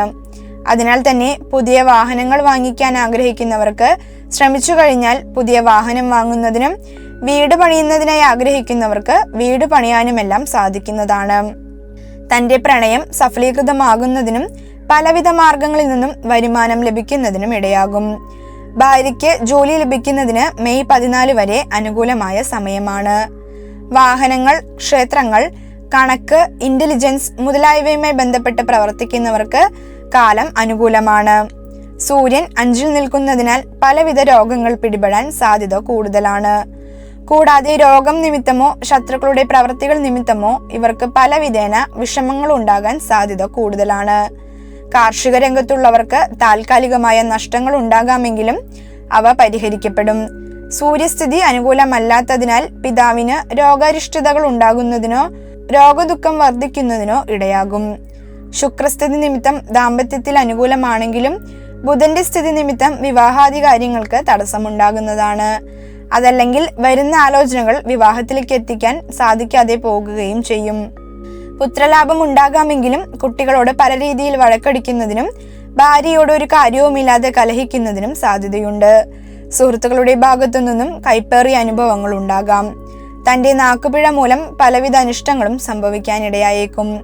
അതിനാൽ തന്നെ പുതിയ വാഹനങ്ങൾ വാങ്ങിക്കാൻ ആഗ്രഹിക്കുന്നവർക്ക് ശ്രമിച്ചു കഴിഞ്ഞാൽ പുതിയ വാഹനം വാങ്ങുന്നതിനും വീട് പണിയുന്നതിനായി ആഗ്രഹിക്കുന്നവർക്ക് വീട് പണിയാനുമെല്ലാം സാധിക്കുന്നതാണ്. തന്റെ പ്രണയം സഫലീകൃതമാകുന്നതിനും പലവിധ മാർഗങ്ങളിൽ നിന്നും വരുമാനം ലഭിക്കുന്നതിനും ഇടയാകും. ഭാര്യയ്ക്ക് ജോലി ലഭിക്കുന്നതിന് മെയ് പതിനാല് വരെ അനുകൂലമായ സമയമാണ്. വാഹനങ്ങൾ ക്ഷേത്രങ്ങൾ കണക്ക് ഇന്റലിജൻസ് മുതലായവയുമായി ബന്ധപ്പെട്ട് പ്രവർത്തിക്കുന്നവർക്ക് കാലം അനുകൂലമാണ്. സൂര്യൻ അഞ്ചിൽ നിൽക്കുന്നതിനാൽ പലവിധ രോഗങ്ങൾ പിടിപെടാൻ സാധ്യത കൂടുതലാണ്. കൂടാതെ രോഗം നിമിത്തമോ ശത്രുക്കളുടെ പ്രവൃത്തികൾ നിമിത്തമോ ഇവർക്ക് പലവിധേന വിഷമങ്ങൾ ഉണ്ടാകാൻ സാധ്യത കൂടുതലാണ്. കാർഷിക രംഗത്തുള്ളവർക്ക് താൽക്കാലികമായ നഷ്ടങ്ങൾ ഉണ്ടാകാമെങ്കിലും അവ പരിഹരിക്കപ്പെടും. സൂര്യസ്ഥിതി അനുകൂലമല്ലാത്തതിനാൽ പിതാവിന് രോഗാരിഷ്ടതകൾ ഉണ്ടാകുന്നതിനോ രോഗദുഃഖം വർദ്ധിക്കുന്നതിനോ ഇടയാകും. ശുക്രസ്ഥിതി നിമിത്തം ദാമ്പത്യത്തിൽ അനുകൂലമാണെങ്കിലും ബുധന്റെ സ്ഥിതി നിമിത്തം വിവാഹാദി കാര്യങ്ങൾക്ക് തടസ്സമുണ്ടാകുന്നതാണ്. അതല്ലെങ്കിൽ വരുന്ന ആലോചനകൾ വിവാഹത്തിലേക്ക് എത്തിക്കാൻ സാധിക്കാതെ പോകുകയും ചെയ്യും. പുത്രലാഭം ഉണ്ടാകാമെങ്കിലും കുട്ടികളോട് പല രീതിയിൽ വഴക്കടിക്കുന്നതിനും ഭാര്യയോട് ഒരു കാര്യവുമില്ലാതെ കലഹിക്കുന്നതിനും സാധ്യതയുണ്ട്. സുഹൃത്തുക്കളുടെ ഭാഗത്തു നിന്നും കൈപ്പേറിയ അനുഭവങ്ങൾ ഉണ്ടാകാം. തന്റെ നാക്കുപിഴ മൂലം പലവിധ അനിഷ്ടങ്ങളും സംഭവിക്കാനിടയായേക്കും.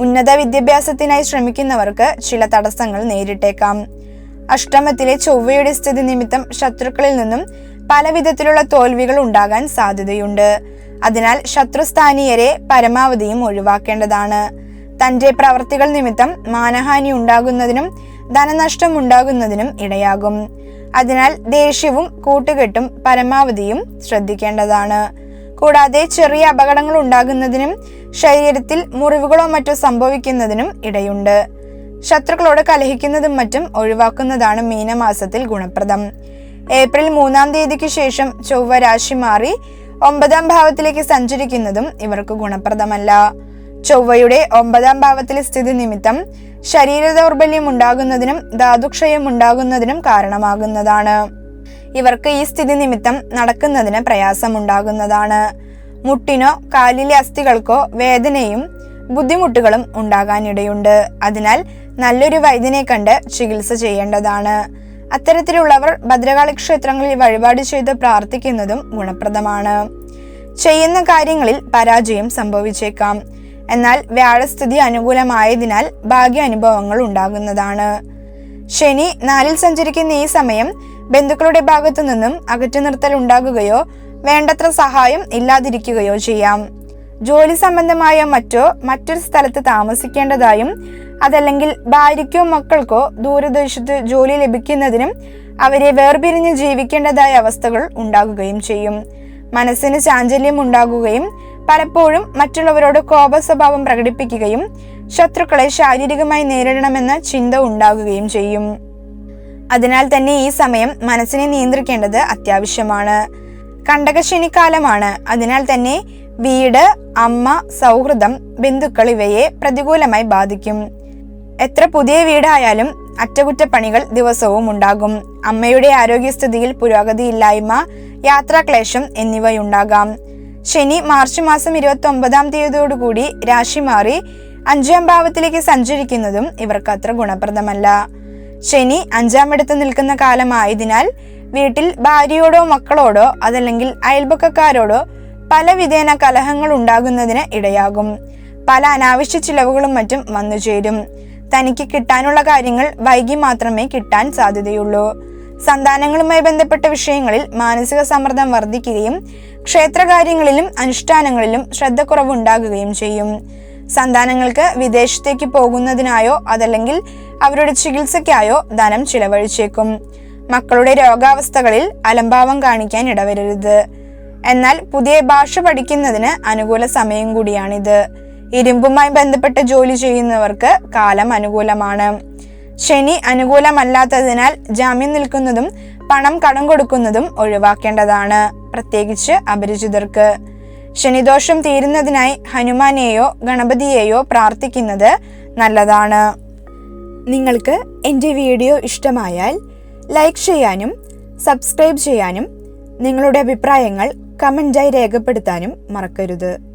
ഉന്നത വിദ്യാഭ്യാസത്തിനായി ശ്രമിക്കുന്നവർക്ക് ചില തടസ്സങ്ങൾ നേരിട്ടേക്കാം. അഷ്ടമത്തിലെ ചൊവ്വയുടെ സ്ഥിതി നിമിത്തം ശത്രുക്കളിൽ നിന്നും പലവിധത്തിലുള്ള തോൽവികൾ ഉണ്ടാകാൻ സാധ്യതയുണ്ട്. അതിനാൽ ശത്രുസ്ഥാനീയരെ പരമാവധിയും ഒഴിവാക്കേണ്ടതാണ്. തന്റെ പ്രവർത്തികൾ നിമിത്തം മാനഹാനി ഉണ്ടാകുന്നതിനും ധനനഷ്ടം ഉണ്ടാകുന്നതിനും ഇടയാകും. അതിനാൽ ദേഷ്യവും കൂട്ടുകെട്ടും പരമാവധിയും ശ്രദ്ധിക്കേണ്ടതാണ്. കൂടാതെ ചെറിയ അപകടങ്ങൾ ഉണ്ടാകുന്നതിനും ശരീരത്തിൽ മുറിവുകളോ മറ്റോ സംഭവിക്കുന്നതിനും ഇടയുണ്ട്. ശത്രുക്കളോട് കലഹിക്കുന്നതും മറ്റും ഒഴിവാക്കുന്നതാണ് മീനമാസത്തിൽ ഗുണപ്രദം. ഏപ്രിൽ മൂന്നാം തീയതിക്ക് ശേഷം ചൊവ്വ രാശി മാറി ഒമ്പതാം ഭാവത്തിലേക്ക് സഞ്ചരിക്കുന്നതും ഇവർക്ക് ഗുണപ്രദമല്ല. ചൊവ്വയുടെ ഒമ്പതാം ഭാവത്തിലെ സ്ഥിതി നിമിത്തം ശരീര ദൗർബല്യം ഉണ്ടാകുന്നതിനും ധാതുക്ഷയം ഉണ്ടാകുന്നതിനും കാരണമാകുന്നതാണ്. ഇവർക്ക് ഈ സ്ഥിതി നിമിത്തം നടക്കുന്നതിന് പ്രയാസമുണ്ടാകുന്നതാണ്. മുട്ടിനോ കാലിലെ അസ്ഥികൾക്കോ വേദനയും ബുദ്ധിമുട്ടുകളും ഉണ്ടാകാനിടയുണ്ട്. അതിനാൽ നല്ലൊരു വൈദ്യനെ കണ്ട് ചികിത്സ ചെയ്യേണ്ടതാണ്. അത്തരത്തിലുള്ളവർ ഭദ്രകാളി ക്ഷേത്രങ്ങളിൽ വഴിപാട് ചെയ്ത് പ്രാർത്ഥിക്കുന്നതും ഗുണപ്രദമാണ്. ചെയ്യുന്ന കാര്യങ്ങളിൽ പരാജയം സംഭവിച്ചേക്കാം. എന്നാൽ വ്യാഴസ്ഥിതി അനുകൂലമായതിനാൽ ഭാഗ്യ അനുഭവങ്ങൾ ഉണ്ടാകുന്നതാണ്. ശനി നാലിൽ സഞ്ചരിക്കുന്ന ഈ സമയം ബന്ധുക്കളുടെ ഭാഗത്തു നിന്നും അകറ്റി നിർത്തൽ ഉണ്ടാകുകയോ വേണ്ടത്ര സഹായം ഇല്ലാതിരിക്കുകയോ ചെയ്യാം. ജോലി സംബന്ധമായ മറ്റോ മറ്റൊരു സ്ഥലത്ത് താമസിക്കേണ്ടതായും അതല്ലെങ്കിൽ ഭാര്യയ്ക്കോ മക്കൾക്കോ ദൂരദേശത്ത് ജോലി ലഭിക്കുന്നതിനും അവരെ വേർപിരിഞ്ഞ് ജീവിക്കേണ്ടതായ അവസ്ഥകൾ ഉണ്ടാകുകയും ചെയ്യും. മനസ്സിന് ചാഞ്ചല്യം ഉണ്ടാകുകയും പലപ്പോഴും മറ്റുള്ളവരോട് കോപ സ്വഭാവം പ്രകടിപ്പിക്കുകയും ശത്രുക്കളെ ശാരീരികമായി നേരിടണമെന്ന ചിന്ത ഉണ്ടാകുകയും ചെയ്യും. അതിനാൽ തന്നെ ഈ സമയം മനസ്സിനെ നിയന്ത്രിക്കേണ്ടത് അത്യാവശ്യമാണ്. കണ്ടകശനിക്കാലമാണ്. അതിനാൽ തന്നെ വീട് അമ്മ സൗഹൃദം ബന്ധുക്കൾ ഇവയെ പ്രതികൂലമായി ബാധിക്കും. എത്ര പുതിയ വീടായാലും അറ്റകുറ്റപ്പണികൾ ദിവസവും ഉണ്ടാകും. അമ്മയുടെ ആരോഗ്യസ്ഥിതിയിൽ പുരോഗതിയില്ലായ്മ യാത്രാക്ലേശം എന്നിവയുണ്ടാകാം. ശനി മാർച്ച് മാസം ഇരുപത്തി ഒമ്പതാം തീയതിയോടുകൂടി രാശി മാറി അഞ്ചാം ഭാവത്തിലേക്ക് സഞ്ചരിക്കുന്നതും ഇവർക്ക് അത്ര ഗുണപ്രദമല്ല. ശനി അഞ്ചാമിടത്ത് നിൽക്കുന്ന കാലമായതിനാൽ വീട്ടിൽ ഭാര്യയോടോ മക്കളോടോ അതല്ലെങ്കിൽ അയൽപക്കക്കാരോടോ പല വിധേന കലഹങ്ങൾ ഉണ്ടാകുന്നതിന് ഇടയാകും. പല അനാവശ്യ ചിലവുകളും മറ്റും വന്നു ചേരും. തനിക്ക് കിട്ടാനുള്ള കാര്യങ്ങൾ വൈകി മാത്രമേ കിട്ടാൻ സാധ്യതയുള്ളൂ. സന്താനങ്ങളുമായി ബന്ധപ്പെട്ട വിഷയങ്ങളിൽ മാനസിക സമ്മർദ്ദം വർദ്ധിക്കുകയും ക്ഷേത്രകാര്യങ്ങളിലും അനുഷ്ഠാനങ്ങളിലും ശ്രദ്ധക്കുറവുണ്ടാകുകയും ചെയ്യും. സന്താനങ്ങൾക്ക് വിദേശത്തേക്ക് പോകുന്നതിനായോ അതല്ലെങ്കിൽ അവരുടെ ചികിത്സയ്ക്കായോ ധനം ചിലവഴിച്ചേക്കും. മക്കളുടെ രോഗാവസ്ഥകളിൽ അലംഭാവം കാണിക്കാൻ ഇടവരരുത്. എന്നാൽ പുതിയ ഭാഷ പഠിക്കുന്നതിന് അനുകൂല സമയം കൂടിയാണിത്. ഇരുമ്പുമായി ബന്ധപ്പെട്ട് ജോലി ചെയ്യുന്നവർക്ക് കാലം അനുകൂലമാണ്. ശനി അനുകൂലമല്ലാത്തതിനാൽ ജാമ്യം നിൽക്കുന്നതും പണം കടം കൊടുക്കുന്നതും ഒഴിവാക്കേണ്ടതാണ്. പ്രത്യേകിച്ച് അപരിചിതർക്ക്. ശനിദോഷം തീരുന്നതിനായി ഹനുമാനെയോ ഗണപതിയെയോ പ്രാർത്ഥിക്കുന്നത് നല്ലതാണ്. നിങ്ങൾക്ക് എന്റെ വീഡിയോ ഇഷ്ടമായാൽ ലൈക്ക് ചെയ്യാനും സബ്സ്ക്രൈബ് ചെയ്യാനും നിങ്ങളുടെ അഭിപ്രായങ്ങൾ കമന്റായി രേഖപ്പെടുത്താനും മറക്കരുത്.